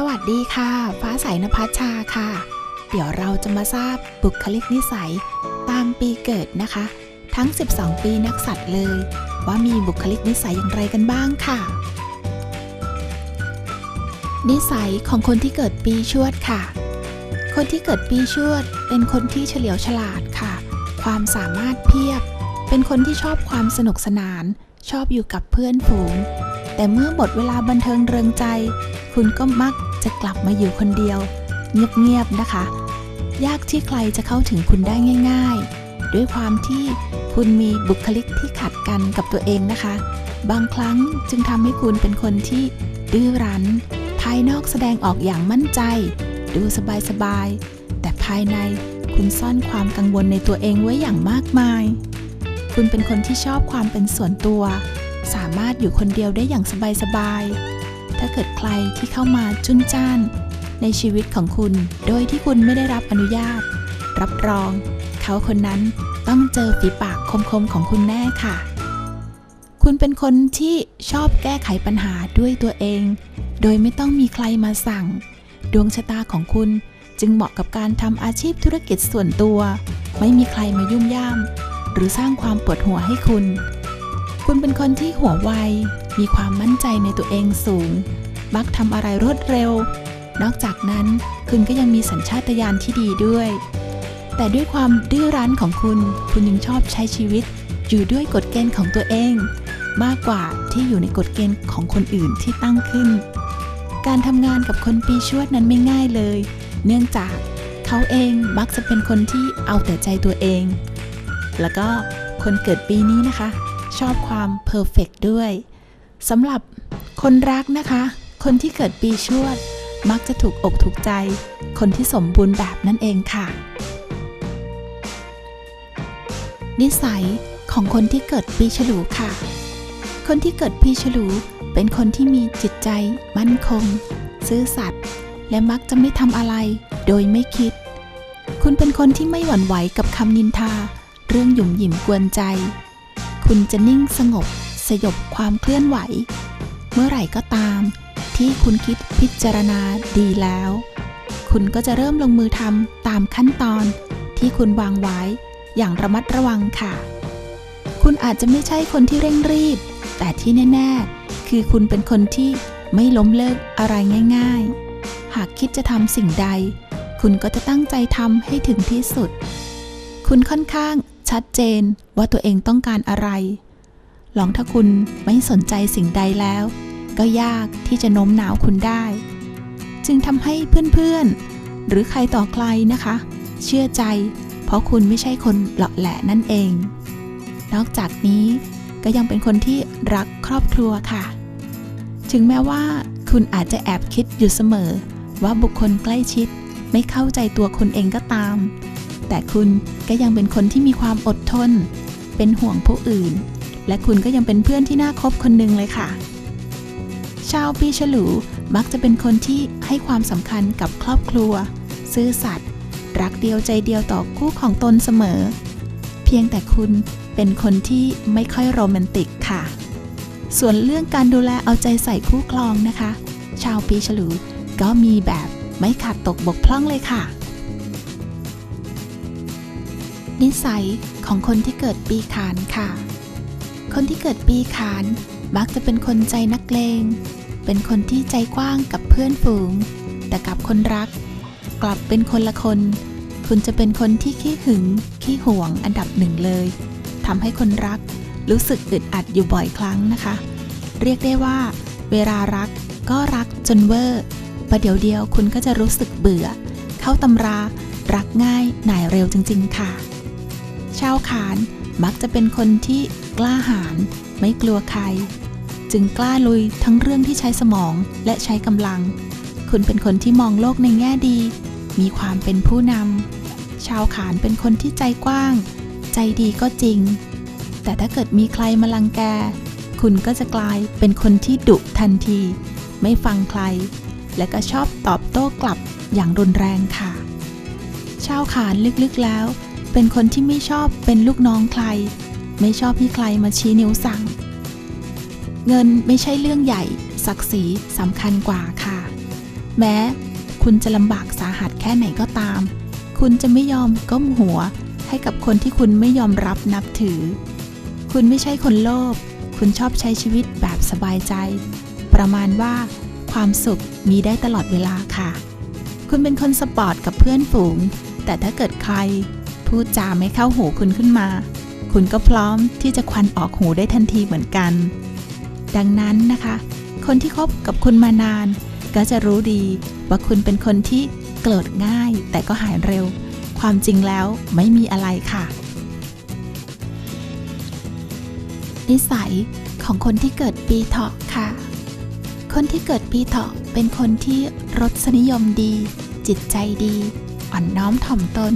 สวัสดีค่ะ ฟ้าใสนภัชชาค่ะ เดี๋ยวเราจะมาทราบบุคลิกนิสัยตามปีเกิดนะคะ ทั้ง 12 ปีนักสัตว์เลย ว่ามีบุคลิกนิสัยอย่างไรกันบ้างค่ะ นิสัยของคนที่เกิดปีชวดค่ะ คนที่เกิดปีชวดเป็นคนที่เฉลียวฉลาดค่ะ ความสามารถเพียบ เป็นคนที่ชอบความสนุกสนาน ชอบอยู่กับเพื่อนฝูงแต่เมื่อหมดเวลาบันเทิงเริงใจ คุณก็มัก จะกลับมาอยู่คนเดียว เงียบๆนะคะ ยากที่ใครจะเข้าถึงคุณได้ง่าย ๆ ด้วยความที่คุณมีบุคลิกที่ขัดกันกับตัวเองนะคะ บางครั้งจึงทำให้คุณเป็นคนที่ดื้อรั้น ภายนอกแสดงออกอย่างมั่นใจ ดูสบายๆแต่ภายในคุณซ่อนความกังวลในตัวเองไว้อย่างมากมาย คุณเป็นคนที่ชอบความเป็นส่วนตัว สามารถอยู่คนเดียวได้อย่างสบายๆ ถ้าเกิดใครที่เข้ามาจุนจ้าน ในชีวิตของคุณ โดยที่คุณไม่ได้รับอนุญาต รับรอง เขาคนนั้นต้องเจอฝีปากคมๆของคุณแน่ค่ะ คุณเป็นคนที่ชอบแก้ไขปัญหาด้วยตัวเอง โดยไม่ต้องมีใครมาสั่ง ดวงชะตาของคุณจึงเหมาะกับการทำอาชีพธุรกิจส่วนตัว ไม่มีใครมายุ่มย่าม หรือสร้างความปวดหัวให้คุณ คุณเป็นคนที่หัวไว มีความมั่นใจในตัวเองสูง มักทำอะไรรวดเร็ว นอกจากนั้นคุณก็ยังมีสัญชาตญาณที่ดีด้วย แต่ด้วยความดื้อรั้นของคุณ คุณยังชอบใช้ชีวิต อยู่ด้วยกฎเกณฑ์ของตัวเอง มากกว่าที่อยู่ในกฎเกณฑ์ของคนอื่นที่ตั้งขึ้น การทำงานกับคนปีชวดนั้นไม่ง่ายเลย เนื่องจากเขาเองมักจะเป็นคนที่เอาแต่ใจตัวเอง แล้วก็คนเกิดปีนี้นะคะ ชอบความเพอร์เฟกด้วย สำหรับคนรักนะคะ คนที่เกิดปีชวด มักจะถูกอกถูกใจ คนที่สมบูรณ์แบบนั่นเองค่ะ นิสัยของคนที่เกิดปีฉลูค่ะ คนที่เกิดปีฉลูเป็นคนที่มีจิตใจ มั่นคง ซื่อสัตย์และมักจะไม่ทำอะไรโดยไม่คิด คุณเป็นคนที่ไม่หวั่นไหวกับคำนินทา เรื่องหยุ่มหยิมกวนใจ คุณจะนิ่งสงบ สยบความเคลื่อนไหว เมื่อไหร่ก็ตาม ที่คุณคิดพิจารณาดีแล้ว คุณก็จะเริ่มลงมือทำตามขั้นตอนที่คุณวางไว้อย่างระมัดระวังค่ะ คุณอาจจะไม่ใช่คนที่เร่งรีบ แต่ที่แน่ ๆ คือคุณเป็นคนที่ไม่ล้มเลิกอะไรง่าย ๆ หากคิดจะทำสิ่งใด คุณก็จะตั้งใจทำให้ถึงที่สุด คุณค่อนข้างชัดเจนว่าตัวเองต้องการอะไร ลองถ้าคุณไม่สนใจสิ่งใดแล้ว ก็ยากที่จะโน้มน้าวคุณได้ จึงทำให้เพื่อนๆ หรือใครต่อใครนะคะ เชื่อใจ เพราะคุณไม่ใช่คนหลาะแหละนั่นเอง นอกจากนี้ก็ยังเป็นคนที่รักครอบครัวค่ะ ถึงแม้ว่าคุณอาจจะแอบคิดอยู่เสมอ ว่าบุคคลใกล้ชิดไม่เข้าใจตัวคุณเองก็ตาม แต่คุณก็ยังเป็นคนที่มีความอดทน เป็นห่วงผู้อื่น และคุณก็ยังเป็นเพื่อนที่น่าคบคนหนึ่งเลยค่ะ ชาวปีฉลูมักจะเป็นคนที่ให้ความสำคัญกับครอบครัว ซื่อสัตย์รักเดียวใจเดียวต่อคู่ของตนเสมอ เพียงแต่คุณเป็นคนที่ไม่ค่อยโรแมนติกค่ะ ส่วนเรื่องการดูแลเอาใจใส่คู่ครองนะคะ ชาวปีฉลูก็มีแบบไม่ขาดตกบกพร่องเลยค่ะ นิสัยของคนที่เกิดปีขานค่ะ คนที่เกิดปีขานมักจะเป็นคนใจนักเลง เป็นคนที่ใจกว้างกับเพื่อนฝูง แต่กับคนรัก กลับเป็นคนละคน คุณจะเป็นคนที่ขี้หึง ขี้หวงอันดับหนึ่งเลยทำให้คนรักรู้สึกอึดอัดอยู่บ่อยครั้งนะคะ เรียกได้ว่า เวลารักก็รักจนเวอร์ประเดี๋ยวเดียวคุณก็จะรู้สึกเบื่อ เข้าตำรารักง่ายหน่ายเร็วจริง ๆ ค่ะ ชาวขานมักจะเป็นคนที่ กล้าหาญไม่กลัวใคร จึงกล้าลุยทั้งเรื่องที่ใช้สมองและใช้กำลัง คุณเป็นคนที่มองโลกในแง่ดี มีความเป็นผู้นำชาวขานเป็นคนที่ใจกว้าง ใจดีก็จริง แต่ถ้าเกิดมีใครมาลังแก คุณก็จะกลายเป็นคนที่ดุทันที ไม่ฟังใคร และก็ชอบตอบโต้กลับอย่างรุนแรงค่ะ ชาวขานลึกๆแล้ว เป็นคนที่ไม่ชอบเป็นลูกน้องใคร ไม่ชอบให้ใครมาชี้นิ้วสั่ง เงินไม่ใช่เรื่องใหญ่ ศักดิ์ศรีสำคัญกว่าค่ะ แม้คุณจะลำบากสาหัสแค่ไหนก็ตาม คุณจะไม่ยอมก้มหัวให้กับคนที่คุณไม่ยอมรับนับถือ คุณไม่ใช่คนโลภ คุณชอบใช้ชีวิตแบบสบายใจ ประมาณว่า ความสุขมีได้ตลอดเวลาค่ะ คุณเป็นคนสปอร์ตกับเพื่อนฝูง แต่ถ้าเกิดใครพูดจาไม่เข้าหูคุณขึ้นมา คุณก็พร้อมที่จะควันออกหูได้ทันทีเหมือนกัน ดังนั้นนะคะ คนที่คบกับคุณมานาน ก็จะรู้ดีว่าคุณเป็นคนที่โกรธง่าย แต่ก็หายเร็ว ความจริงแล้วไม่มีอะไรค่ะ นิสัยของคนที่เกิดปีเถาะค่ะ คนที่เกิดปีเถาะเป็นคนที่รสนิยมดี จิตใจดี อ่อนน้อมถ่อมตน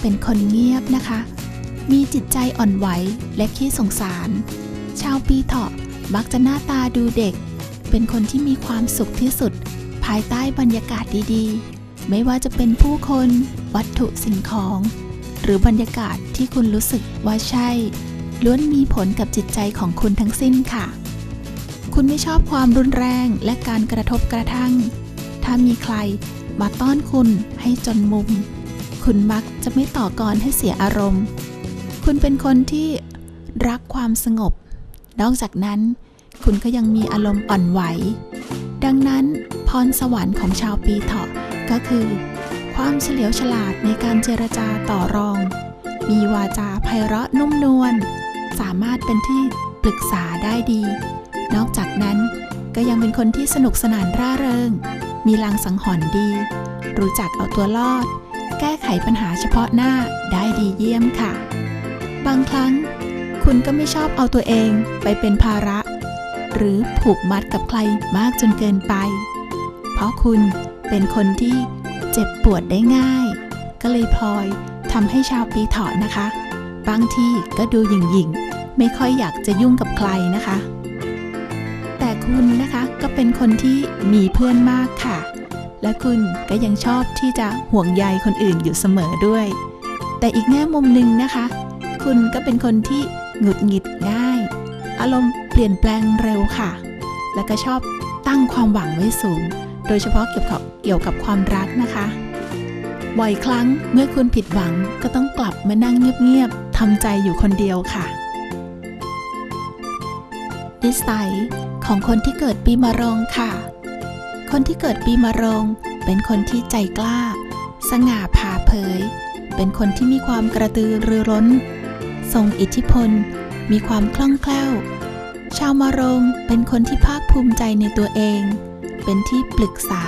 เป็นคนเงียบนะคะ มีจิตใจอ่อนไหวและขี้สงสาร ชาวปีเถาะมักจะหน้าตาดูเด็ก เป็นคนที่มีความสุขที่สุด ภายใต้บรรยากาศดีๆ ไม่ว่าจะเป็นผู้คน วัตถุสิ่งของ หรือบรรยากาศที่คุณรู้สึกว่าใช่ ล้วนมีผลกับจิตใจของคุณทั้งสิ้นค่ะ คุณไม่ชอบความรุนแรงและการกระทบกระทั่ง ถ้ามีใครมาต้อนคุณให้จนมุม คุณมักจะไม่ต่อกรให้เสียอารมณ์ คุณเป็นคนที่รักความสงบ นอกจากนั้น คุณก็ยังมีอารมณ์อ่อนไหว ดังนั้นพรสวรรค์ของชาวปีเถาะก็คือ ความเฉลียวฉลาดในการเจรจาต่อรอง มีวาจาไพเราะนุ่มนวล สามารถเป็นที่ปรึกษาได้ดี นอกจากนั้นก็ยังเป็นคนที่สนุกสนานร่าเริง มีลังสังหรณ์ดี รู้จักเอาตัวรอด แก้ไขปัญหาเฉพาะหน้าได้ดีเยี่ยมค่ะ บางครั้ง คุณก็ไม่ชอบเอาตัวเองไปเป็นภาระ หรือผูกมัดกับใครมากจนเกินไป เพราะคุณเป็นคนที่เจ็บปวดได้ง่าย ก็เลยพลอยทำให้ชาวปีเถาะนะคะ บางทีก็ดูหยิ่งๆไม่ค่อยอยากจะยุ่งกับใครนะคะ แต่คุณนะคะก็เป็นคนที่มีเพื่อนมากค่ะ และคุณก็ยังชอบที่จะห่วงใยคนอื่นอยู่เสมอด้วย แต่อีกแง่มุมหนึ่งนะคะ คุณก็เป็นคนที่หงุดหงิดง่าย อารมณ์เปลี่ยนแปลงเร็วค่ะ และก็ชอบตั้งความหวังไว้สูง โดยเฉพาะเกี่ยวกับเกี่ยวกับความรักนะคะ บ่อยครั้งเมื่อคุณผิดหวังก็ต้องกลับมานั่งเงียบๆทำใจอยู่คนเดียวค่ะนิสัยของคนที่เกิดปีมะโรงค่ะ คนที่เกิดปีมะโรง เป็นคนที่ใจกล้า สง่าผ่าเผย เป็นคนที่มีความกระตือรือร้น ทรงอิทธิพล มีความคล่องแคล่ว ชาวมะโรงเป็นคนที่ภาคภูมิใจในตัวเอง เป็นที่ปรึกษา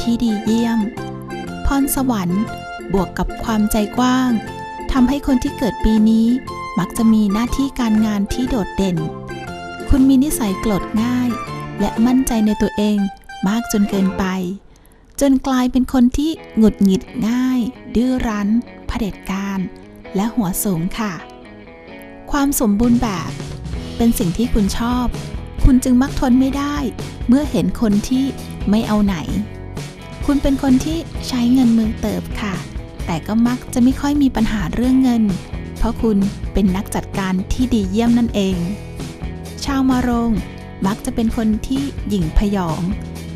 ที่ดีเยี่ยม พรสวรรค์ บวกกับความใจกว้างทำให้คนที่เกิดปีนี้มักจะมีหน้าที่การงานที่โดดเด่น คุณมีนิสัยโกรธง่าย และมั่นใจในตัวเองมากจนเกินไป จนกลายเป็นคนที่หงุดหงิดง่าย ดื้อรั้นเผด็จการ และหัวสูงค่ะ ความสมบูรณ์แบบ เป็นสิ่งที่คุณชอบ คุณจึงมักทนไม่ได้ เมื่อเห็นคนที่ไม่เอาไหน คุณเป็นคนที่ใช้เงินมือเติบค่ะ แต่ก็มักจะไม่ค่อยมีปัญหาเรื่องเงิน เพราะคุณเป็นนักจัดการที่ดีเยี่ยมนั่นเอง ชาวมารงมักจะเป็นคนที่หยิ่งพยอง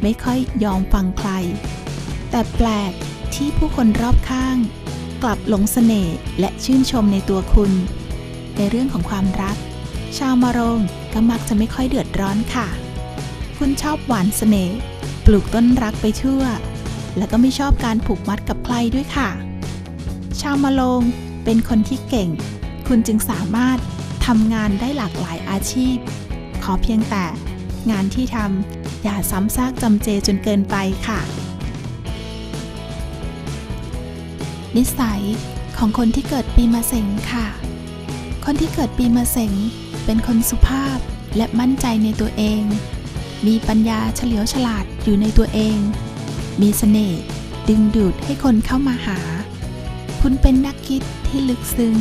ไม่ค่อยยอมฟังใคร แต่แปลกที่ผู้คนรอบข้าง กลับหลงเสน่ห์และชื่นชมในตัวคุณ ในเรื่องของความรัก ชาวมาโรงก็มักจะไม่ค่อยเดือดร้อนค่ะ คุณชอบหวานเสน่ห์ปลูกต้นรักไปทั่ว และก็ไม่ชอบการผูกมัดกับใครด้วยค่ะ ชาวมาโรงเป็นคนที่เก่ง คุณจึงสามารถทำงานได้หลากหลายอาชีพ ขอเพียงแต่งานที่ทำอย่าซ้ำซากจำเจจนเกินไปค่ะ นิสัยของคนที่เกิดปีมะเส็งค่ะ คนที่เกิดปีมะเสงเป็นคนสุภาพและมั่นใจในตัวเอง มีปัญญาเฉลียวฉลาดอยู่ในตัวเอง มีเสน่ห์ดึงดูดให้คนเข้ามาหา คุณเป็นนักคิดที่ลึกซึ้ง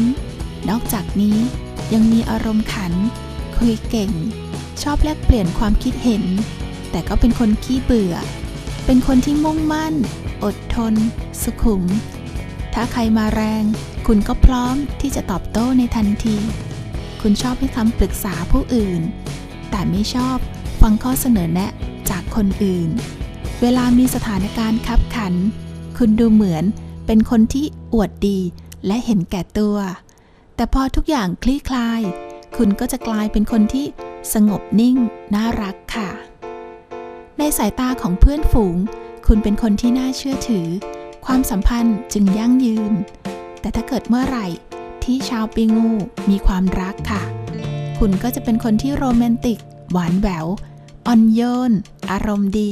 นอกจากนี้ยังมีอารมณ์ขัน คุยเก่ง ชอบแลกเปลี่ยนความคิดเห็น แต่ก็เป็นคนขี้เบื่อ เป็นคนที่มุ่งมั่น อดทน สุขุม ถ้าใครมาแรง คุณก็พร้อมที่จะตอบโต้ในทันที คุณชอบให้คำปรึกษาผู้อื่น แต่ไม่ชอบฟังข้อเสนอแนะจากคนอื่น เวลามีสถานการณ์คับขัน คุณดูเหมือนเป็นคนที่อวดดีและเห็นแก่ตัว แต่พอทุกอย่างคลี่คลาย คุณก็จะกลายเป็นคนที่สงบนิ่ง น่ารักค่ะ ในสายตาของเพื่อนฝูง คุณเป็นคนที่น่าเชื่อถือ ความสัมพันธ์จึงยั่งยืน แต่ถ้าเกิดเมื่อไหร่ที่ชาวปีงูมีความรักค่ะ คุณก็จะเป็นคนที่โรแมนติก หวานแหวว อ่อนโยน อารมณ์ดี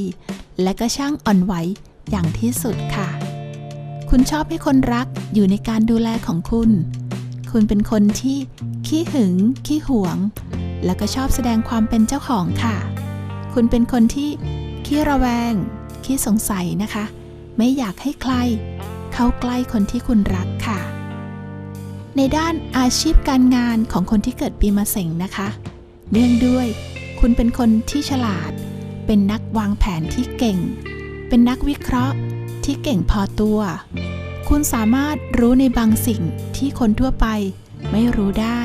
และก็ช่างอ่อนไหวอย่างที่สุดค่ะ คุณชอบให้คนรักอยู่ในการดูแลของคุณ คุณเป็นคนที่ขี้หึง ขี้หวง แล้วก็ชอบแสดงความเป็นเจ้าของค่ะ คุณเป็นคนที่ขี้ระแวง ขี้สงสัยนะคะ ไม่อยากให้ใคร เข้าใกล้คนที่คุณรักค่ะ ในด้านอาชีพการงานของคนที่เกิดปีมะเส็งนะคะ เนื่องด้วย คุณเป็นคนที่ฉลาด เป็นนักวางแผนที่เก่ง เป็นนักวิเคราะห์ที่เก่งพอตัว คุณสามารถรู้ในบางสิ่งที่คนทั่วไปไม่รู้ได้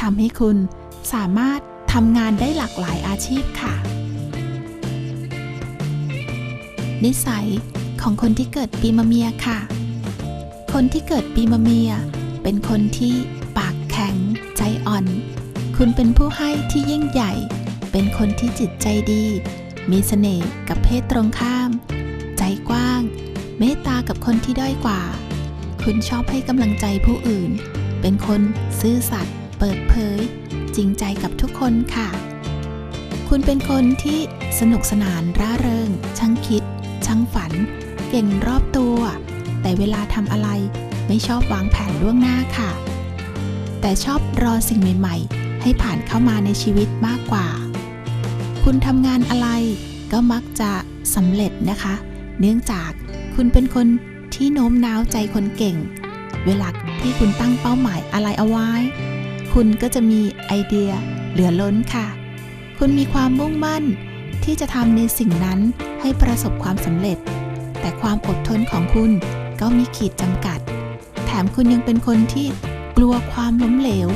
ทำให้คุณสามารถทำงานได้หลากหลายอาชีพค่ะ นิสัย ของคนที่เกิดปีมะเมียค่ะ คนที่เกิดปีมะเมีย เป็นคนที่ปากแข็ง ใจอ่อน คุณเป็นผู้ให้ที่ยิ่งใหญ่ เป็นคนที่จิตใจดี มีเสน่ห์กับเพศตรงข้าม ใจกว้าง เมตตากับคนที่ด้อยกว่า คุณชอบให้กำลังใจผู้อื่น เป็นคนซื่อสัตย์ เปิดเผย จริงใจกับทุกคนค่ะคุณเป็นคนที่สนุกสนานร่าเริง ช่างคิด ช่างฝัน เก่งรอบตัว แต่เวลาทำอะไรไม่ชอบวางแผนล่วงหน้าค่ะ แต่ชอบรอสิ่งใหม่ ๆ ให้ผ่านเข้ามาในชีวิตมากกว่า คุณทำงานอะไรก็มักจะสำเร็จนะคะ เนื่องจากคุณเป็นคนที่โน้มน้าวใจคนเก่ง เวลาที่คุณตั้งเป้าหมายอะไรเอาไว้ คุณก็จะมีไอเดียเหลือล้นค่ะ คุณมีความมุ่งมั่นที่จะทำในสิ่งนั้นให้ประสบความสำเร็จ แต่ความอดทนของคุณก็มีขีดจำกัด แถมคุณยังเป็นคนที่กลัวความล้มเหลว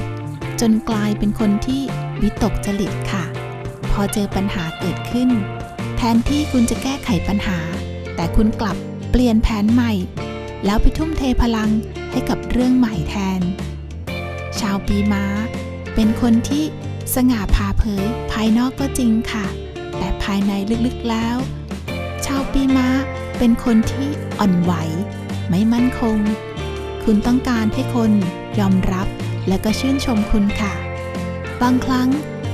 จนกลายเป็นคนที่วิตกจริตค่ะ พอเจอปัญหาเกิดขึ้น แทนที่คุณจะแก้ไขปัญหา แต่คุณกลับเปลี่ยนแผนใหม่ แล้วไปทุ่มเทพลังให้กับเรื่องใหม่แทน ชาวปีม้า เป็นคนที่สง่าผ่าเผยภายนอกก็จริงค่ะ แต่ภายในลึกๆแล้ว ชาวปีม้า เป็นคนที่อ่อนไหว ไม่มั่นคง คุณต้องการให้คนยอมรับและก็ชื่นชมคุณค่ะ บางครั้ง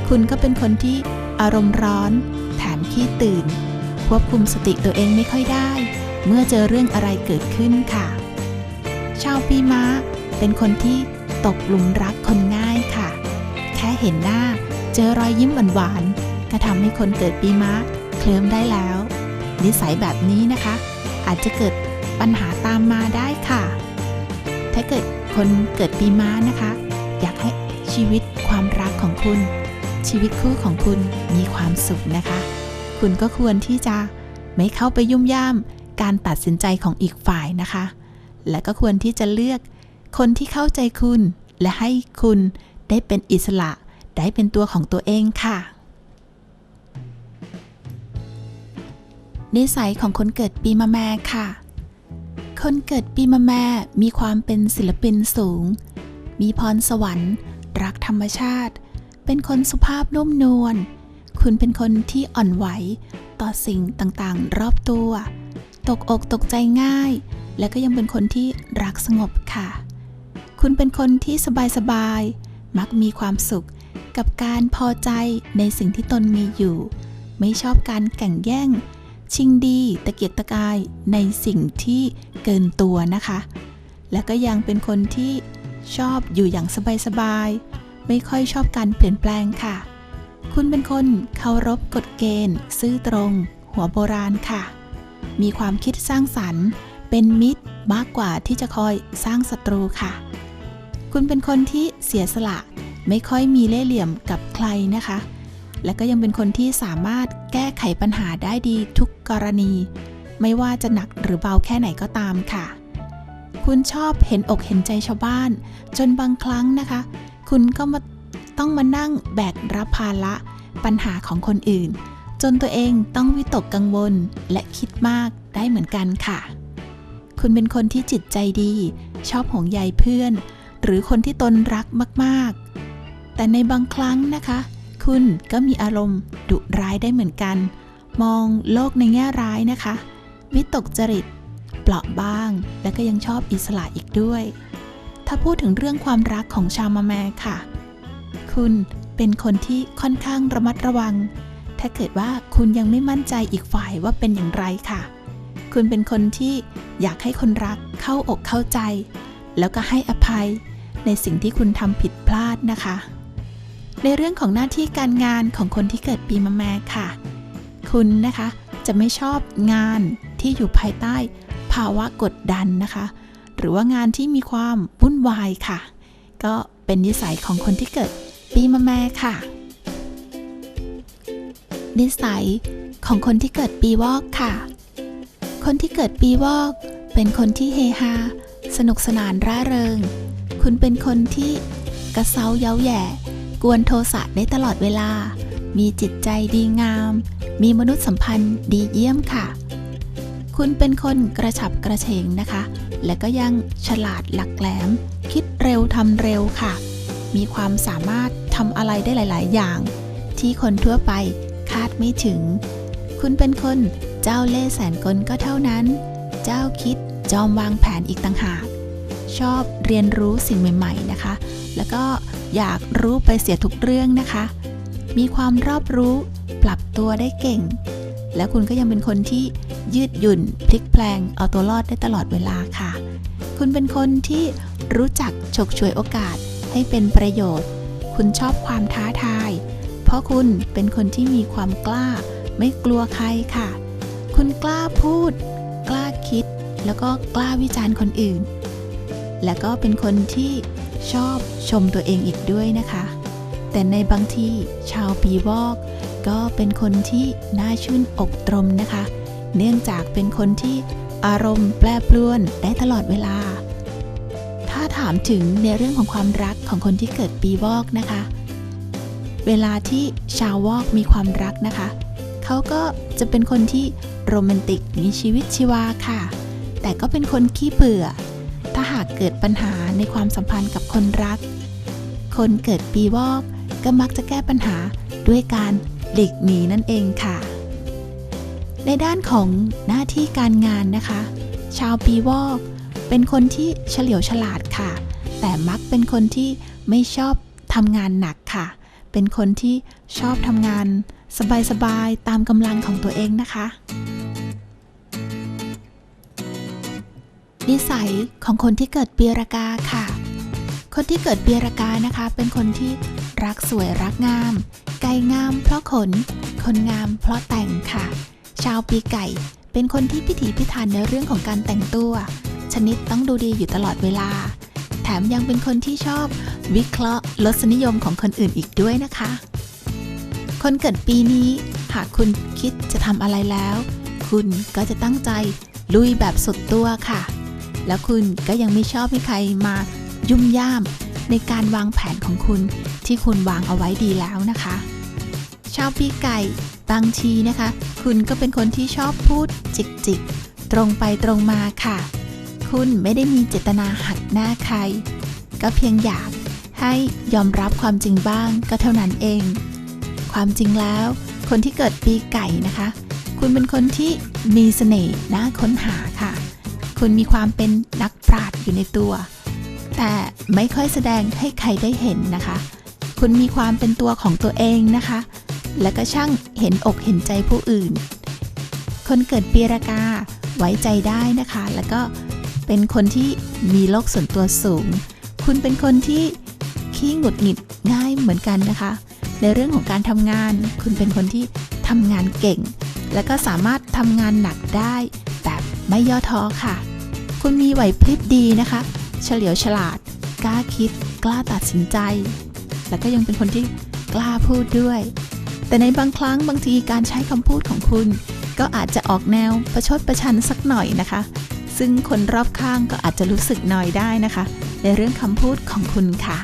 คุณก็เป็นคนที่อารมณ์ร้อน แถมขี้ตื่น ควบคุมสติตัวเองไม่ค่อยได้ เมื่อเจอเรื่องอะไรเกิดขึ้นค่ะ ชาวปีม้า เป็นคนที่ตกหลุมรักคนง่ายค่ะ แค่เห็นหน้าเจอรอยยิ้มหวานๆก็ทำให้คนเกิดปีม้าเคลิ้มได้แล้ว นิสัยแบบนี้นะคะ อาจจะเกิดปัญหาตามมาได้ค่ะ ถ้าเกิดคนเกิดปีม้านะคะ อยากให้ชีวิตความรักของคุณ ชีวิตคู่ของคุณมีความสุขนะคะ คุณก็ควรที่จะไม่เข้าไปยุ่มย่ามการตัดสินใจของอีกฝ่ายนะคะ และก็ควรที่จะเลือกคนที่เข้าใจคุณ และให้คุณได้เป็นอิสระ ได้เป็นตัวของตัวเองค่ะ นิสัยของคนเกิดปีมะแม่ค่ะ คนเกิดปีมะแม่มีความเป็นศิลปินสูง มีพรสวรรค์ รักธรรมชาติ เป็นคนสุภาพนุ่มนวล คุณเป็นคนที่อ่อนไหวต่อสิ่งต่างๆ รอบตัว ตกอกตกใจง่าย และก็ยังเป็นคนที่รักสงบค่ะ คุณเป็นคนที่สบายๆ มักมีความสุขกับการพอใจในสิ่งที่ตนมีอยู่ ไม่ชอบการแข่งแย่ง ชิงดีตะเกียกตะกายในสิ่งที่เกินตัวนะคะ และก็ยังเป็นคนที่ชอบอยู่อย่างสบายๆ ไม่ค่อยชอบการเปลี่ยนแปลงค่ะ คุณเป็นคนเคารพกฎเกณฑ์ ซื่อตรง หัวโบราณค่ะ มีความคิดสร้างสรรค์ เป็นมิตรมากกว่าที่จะคอยสร้างศัตรูค่ะ คุณเป็นคนที่เสียสละ ไม่ค่อยมีเล่ห์เหลี่ยมกับใครนะคะ และก็ยังเป็นคนที่สามารถ แก้ไขปัญหาได้ดีทุกกรณี ไม่ว่าจะหนักหรือเบาแค่ไหนก็ตามค่ะ คุณชอบเห็นอกเห็นใจชาวบ้าน จนบางครั้งนะคะ คุณก็มาต้องมานั่งแบกรับภาระปัญหาของคนอื่น จนตัวเองต้องวิตกกังวลและคิดมากได้เหมือนกันค่ะ คุณเป็นคนที่จิตใจดี ชอบห่วงใยเพื่อน หรือคนที่ตนรักมากๆ แต่ในบางครั้งนะคะ คุณก็มีอารมณ์ดุร้ายได้เหมือนกัน มองโลกในแง่ร้ายนะคะ วิตกจริต เปราะบ้าง และก็ยังชอบอิสระอีกด้วย ถ้าพูดถึงเรื่องความรักของชาวมาแมค่ะ คุณเป็นคนที่ค่อนข้างระมัดระวัง ถ้าเกิดว่าคุณยังไม่มั่นใจอีกฝ่ายว่าเป็นอย่างไรค่ะ คุณเป็นคนที่อยากให้คนรักเข้าอกเข้าใจ แล้วก็ให้อภัยในสิ่งที่คุณทำผิดพลาดนะคะ ในเรื่องของหน้าที่การงานของคนที่เกิดปีมะแม่ค่ะ คุณนะคะจะไม่ชอบงานที่อยู่ภายใต้ ภาวะกดดันนะคะ หรือว่างานที่มีความวุ่นวายค่ะ ก็เป็นนิสัยของคนที่เกิดปีมะแม่ค่ะ นิสัยของคนที่เกิดปีวอกค่ะ คนที่เกิดปีวอก เป็นคนที่เฮฮาสนุกสนานร่าเริง คุณเป็นคนที่กระเซาเย้าแย่ กวนโทสะได้ตลอดเวลา มีจิตใจดีงาม มีมนุษยสัมพันธ์ดีเยี่ยมค่ะ คุณเป็นคนกระฉับกระเฉงนะคะ และก็ยังฉลาดหลักแหลม คิดเร็วทำเร็วค่ะ มีความสามารถทำอะไรได้หลาย ๆ อย่าง ที่คนทั่วไปคาดไม่ถึง คุณเป็นคนเจ้าเล่ห์แสนกลก็เท่านั้น เจ้าคิดจอมวางแผนอีกต่างหาก ชอบเรียนรู้สิ่งใหม่ ๆ นะคะ แล้วก็ อยากรู้ไปเสียทุกเรื่องนะคะ มีความรอบรู้ปรับตัวได้เก่ง และคุณก็ยังเป็นคนที่ยืดหยุ่น พลิกแปลงเอาตัวรอดได้ตลอดเวลาค่ะ คุณเป็นคนที่รู้จักฉกฉวยโอกาสให้เป็นประโยชน์ คุณชอบความท้าทาย เพราะคุณเป็นคนที่มีความกล้า ไม่กลัวใครค่ะ คุณกล้าพูด กล้าคิด แล้วก็กล้าวิจารณ์คนอื่น และก็เป็นคนที่ ชอบชมตัวเองอีกด้วยนะคะ แต่ในบางที่ชาวปีวอก ก็เป็นคนที่น่าชื่นอกตรมนะคะ เนื่องจากเป็นคนที่อารมณ์แปรปรวนได้ตลอดเวลา ถ้าถามถึงในเรื่องของความรักของคนที่เกิดปีวอกนะคะ เวลาที่ชาววอกมีความรักนะคะ เขาก็จะเป็นคนที่โรแมนติกมีชีวิตชีวาค่ะ แต่ก็เป็นคนขี้เบื่อ หากเกิดปัญหาในความสัมพันธ์กับคนรัก คนเกิดปีวอกก็มักจะแก้ปัญหาด้วยการหลีกหนีนั่นเองค่ะ ในด้านของหน้าที่การงานนะคะ ชาวปีวอกเป็นคนที่เฉลียวฉลาดค่ะ แต่มักเป็นคนที่ไม่ชอบทำงานหนักค่ะ เป็นคนที่ชอบทำงานสบายๆตามกำลังของตัวเองนะคะ นิสัยของคนที่เกิดปีรากาค่ะ คนที่เกิดปีรากานะคะ เป็นคนที่รักสวยรักงาม ไก่งามเพราะขน คนงามเพราะแต่งค่ะ ชาวปีไก่ เป็นคนที่พิถีพิถันในเรื่องของการแต่งตัว ชนิดต้องดูดีอยู่ตลอดเวลา แถมยังเป็นคนที่ชอบวิเคราะห์รสนิยมของคนอื่นอีกด้วยนะคะ คนเกิดปีนี้ หากคุณคิดจะทำอะไรแล้ว คุณก็จะตั้งใจลุยแบบสุดตัวค่ะ แล้วคุณก็ยังไม่ชอบให้ใครมายุ่มย่าม ในการวางแผนของคุณที่คุณวางเอาไว้ดีแล้วนะคะชาวปีไก่บางทีนะคะ คุณก็เป็นคนที่ชอบพูดจิกจิกตรงไปตรงมาค่ะ คุณไม่ได้มีเจตนาหักหน้าใคร ก็เพียงอยากให้ยอมรับความจริงบ้างก็เท่านั้นเอง ความจริงแล้ว คนที่เกิดปีไก่นะคะ คุณเป็นคนที่มีเสน่ห์น่าค้นหาค่ะ คุณมีความเป็นนักปราชญ์อยู่ในตัว แต่ไม่ค่อยแสดงให้ใครได้เห็นนะคะ คุณมีความเป็นตัวของตัวเองนะคะ และก็ช่างเห็นอกเห็นใจผู้อื่น คนเกิดปีรากาไว้ใจได้นะคะ แล้วก็เป็นคนที่มีโลกส่วนตัวสูง คุณเป็นคนที่ขี้หงุดหงิดง่ายเหมือนกันนะคะ ในเรื่องของการทำงาน คุณเป็นคนที่ทำงานเก่ง และก็สามารถทำงานหนักได้ ไม่ย่อท้อค่ะ คุณมีไหวพริบดีนะคะ เฉลียวฉลาด กล้าคิด กล้าตัดสินใจ แล้วก็ยังเป็นคนที่กล้าพูดด้วย แต่ในบางครั้งบางทีการใช้คำพูดของคุณ ก็อาจจะออกแนวประชดประชันสักหน่อยนะคะ ซึ่งคนรอบข้างก็อาจจะรู้สึกหน่อยได้นะคะ ในเรื่องคำพูดของคุณค่ะ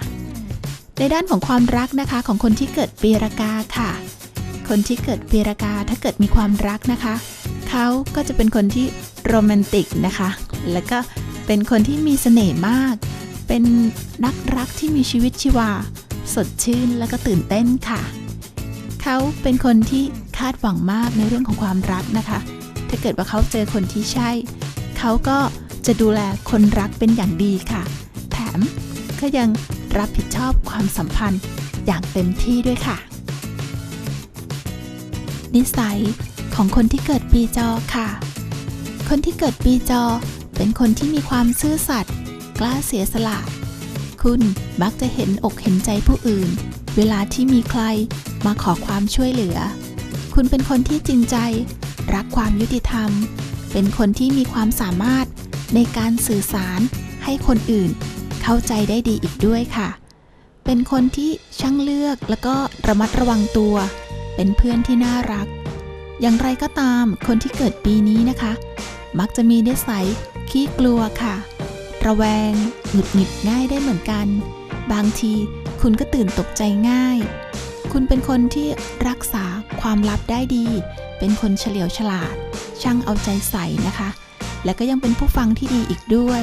ในด้านของความรักนะคะของคนที่เกิดปีรากาค่ะ คนที่เกิดปีรากาถ้าเกิดมีความรักนะคะ เขาก็จะเป็นคนที่โรแมนติกนะคะ แล้วก็เป็นคนที่มีเสน่ห์มาก เป็นนักรักที่มีชีวิตชีวา สดชื่นแล้วก็ตื่นเต้นค่ะ เขาเป็นคนที่คาดหวังมากในเรื่องของความรักนะคะ ถ้าเกิดว่าเขาเจอคนที่ใช่ เขาก็จะดูแลคนรักเป็นอย่างดีค่ะ แถมก็ยังรับผิดชอบความสัมพันธ์อย่างเต็มที่ด้วยค่ะ นิสัยของคนที่เกิดปีจอค่ะ คนที่เกิดปีจอ เป็นคนที่มีความซื่อสัตย์กล้าเสียสละ คุณมักจะเห็นอกเห็นใจผู้อื่น เวลาที่มีใครมาขอความช่วยเหลือ คุณเป็นคนที่จริงใจ รักความยุติธรรม เป็นคนที่มีความสามารถในการสื่อสารให้คนอื่น เข้าใจได้ดีอีกด้วยค่ะ เป็นคนที่ช่างเลือกแล้วก็ระมัดระวังตัว เป็นเพื่อนที่น่ารัก อย่างไรก็ตามคนที่เกิดปีนี้นะคะ มักจะมีนิสัยขี้กลัวค่ะ ระแวงหงุดหงิดง่ายได้เหมือนกัน บางทีคุณก็ตื่นตกใจง่าย คุณเป็นคนที่รักษาความลับได้ดี เป็นคนเฉลียวฉลาด ช่างเอาใจใส่นะคะ และก็ยังเป็นผู้ฟังที่ดีอีกด้วย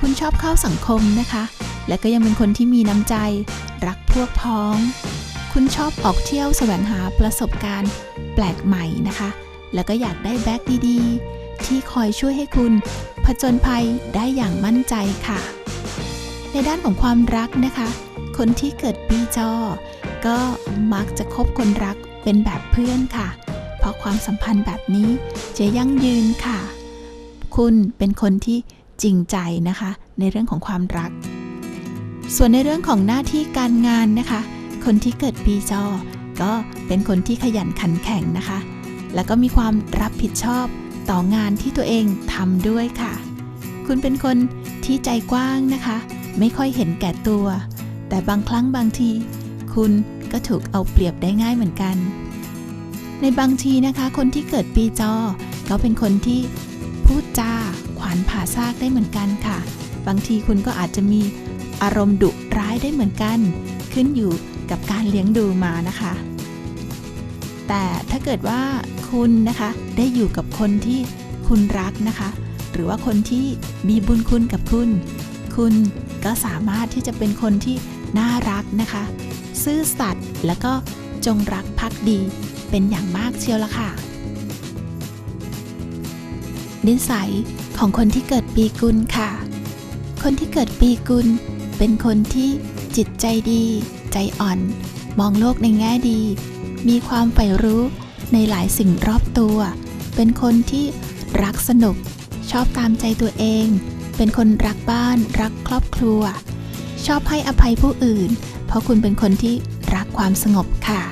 คุณชอบเข้าสังคมนะคะ และก็ยังเป็นคนที่มีน้ำใจ รักพวกพ้อง คุณชอบออกเที่ยวแสวงหาประสบการณ์แปลกใหม่นะคะ แล้วก็อยากได้แบ็กดีๆ ที่คอยช่วยให้คุณผจญภัยได้อย่างมั่นใจค่ะ ในด้านของความรักนะคะ คนที่เกิดปีจอ ก็มักจะคบคนรักเป็นแบบเพื่อนค่ะ เพราะความสัมพันธ์แบบนี้จะยั่งยืนค่ะ คุณเป็นคนที่จริงใจนะคะ ในเรื่องของความรัก ส่วนในเรื่องของหน้าที่การงานนะคะ คนที่เกิดปีจอ ก็เป็นคนที่ขยันขันแข็งนะคะ แล้วก็มีความรับผิดชอบต่องานที่ตัวเองทำด้วยค่ะ คุณเป็นคนที่ใจกว้างนะคะ ไม่ค่อยเห็นแก่ตัว แต่บางครั้งบางที คุณก็ถูกเอาเปรียบได้ง่ายเหมือนกัน ในบางทีนะคะ คนที่เกิดปีจอ ก็เป็นคนที่พูดจาขวานผ่าซากได้เหมือนกันค่ะ บางทีคุณก็อาจจะมีอารมณ์ดุร้ายได้เหมือนกัน ขึ้นอยู่ กับการเลี้ยงดูมานะคะ แต่ถ้าเกิดว่าคุณนะคะได้อยู่กับคนที่คุณรักนะคะ หรือว่าคนที่มีบุญคุณกับคุณ คุณก็สามารถที่จะเป็นคนที่น่ารักนะคะ ซื่อสัตย์แล้วก็จงรักภักดีเป็นอย่างมากเชียวละค่ะ นิสัยของคนที่เกิดปีกุลค่ะ คนที่เกิดปีกุลเป็นคนที่จิตใจดี ใจอ่อน มองโลกในแง่ดี มีความใฝ่รู้ในหลายสิ่งรอบตัว เป็นคนที่รักสนุก ชอบตามใจตัวเอง เป็นคนรักบ้าน รักครอบครัว ชอบให้อภัยผู้อื่น เพราะคุณเป็นคนที่รักความสงบค่ะ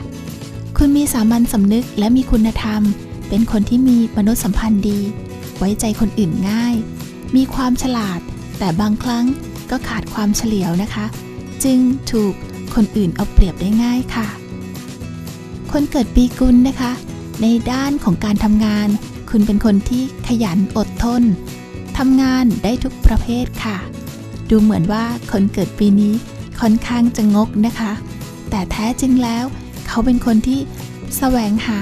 คุณมีสามัญสำนึกและมีคุณธรรม เป็นคนที่มีมนุษยสัมพันธ์ดี ไว้ใจคนอื่นง่าย มีความฉลาด แต่บางครั้งก็ขาดความเฉลียวนะคะ จึงถูก คนอื่นเอาเปรียบได้ง่ายค่ะ คนเกิดปีกุลนะคะ ในด้านของการทำงาน คุณเป็นคนที่ขยันอดทนทำงานได้ทุกประเภทค่ะ ดูเหมือนว่าคนเกิดปีนี้ค่อนข้างจะงกนะคะ แต่แท้จริงแล้วเขาเป็นคนที่แสวงหา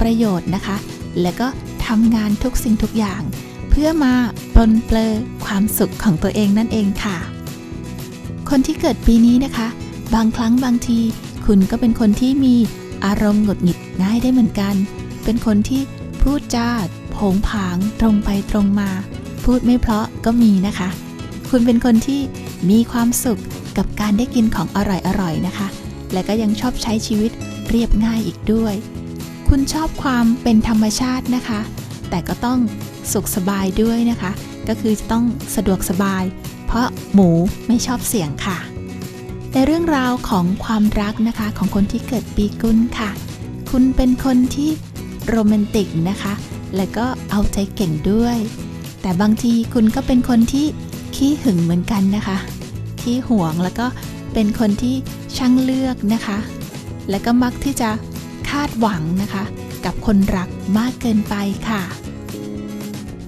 ประโยชน์นะคะ และก็ทำงานทุกสิ่งทุกอย่าง เพื่อมาปลนเปลือความสุขของตัวเองนั่นเองค่ะ คนที่เกิดปีนี้นะคะ บางครั้งบางที คุณก็เป็นคนที่มีอารมณ์หงุดหงิดง่ายได้เหมือนกัน เป็นคนที่พูดจาโผงผางตรงไปตรงมา พูดไม่เพราะก็มีนะคะ คุณเป็นคนที่มีความสุขกับการได้กินของอร่อยๆนะคะ และก็ยังชอบใช้ชีวิตเรียบง่ายอีกด้วย คุณชอบความเป็นธรรมชาตินะคะ แต่ก็ต้องสุขสบายด้วยนะคะ ก็คือจะต้องสะดวกสบาย เพราะหมูไม่ชอบเสียงค่ะ ในเรื่องราวของความรักนะคะของคนที่เกิดปีกุลค่ะ คุณเป็นคนที่โรแมนติกนะคะ และก็เอาใจเก่งด้วย แต่บางทีคุณก็เป็นคนที่ขี้หึงเหมือนกันนะคะ ขี้หวงแล้วก็เป็นคนที่ช่างเลือกนะคะ และก็มักที่จะคาดหวังนะคะ กับคนรักมากเกินไปค่ะ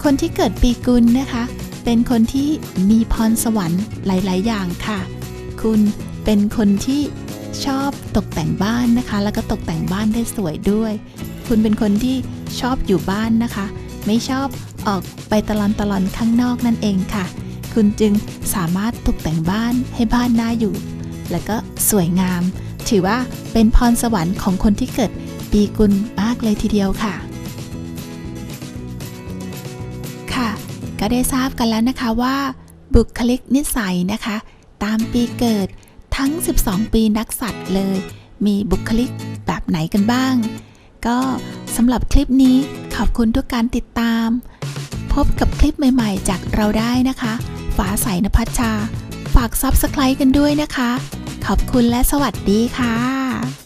คนที่เกิดปีกุลนะคะ เป็นคนที่มีพรสวรรค์หลาย ๆ อย่างค่ะ คุณ เป็นคนที่ชอบตกแต่งบ้านนะคะ แล้วก็ตกแต่งบ้านได้สวยด้วย คุณเป็นคนที่ชอบอยู่บ้านนะคะ ไม่ชอบออกไปตลอนตลอนข้างนอกนั่นเองค่ะ คุณจึงสามารถตกแต่งบ้านให้บ้านน่าอยู่ แล้วก็สวยงาม ถือว่าเป็นพรสวรรค์ของคนที่เกิดปีกุลมากเลยทีเดียวค่ะ ค่ะ ก็ได้ทราบกันแล้วนะคะว่า บุคลิกนิสัยนะคะ ตามปีเกิด ทั้ง 12 ปีนักสัตว์เลย มีบุคลิกแบบไหนกันบ้าง ก็สำหรับคลิปนี้ขอบคุณทุกการติดตาม พบกับคลิปใหม่ๆ จากเราได้นะคะ ฝาใสนภัชชา ฝากซับสไครต์กันด้วยนะคะ ขอบคุณและสวัสดีค่ะ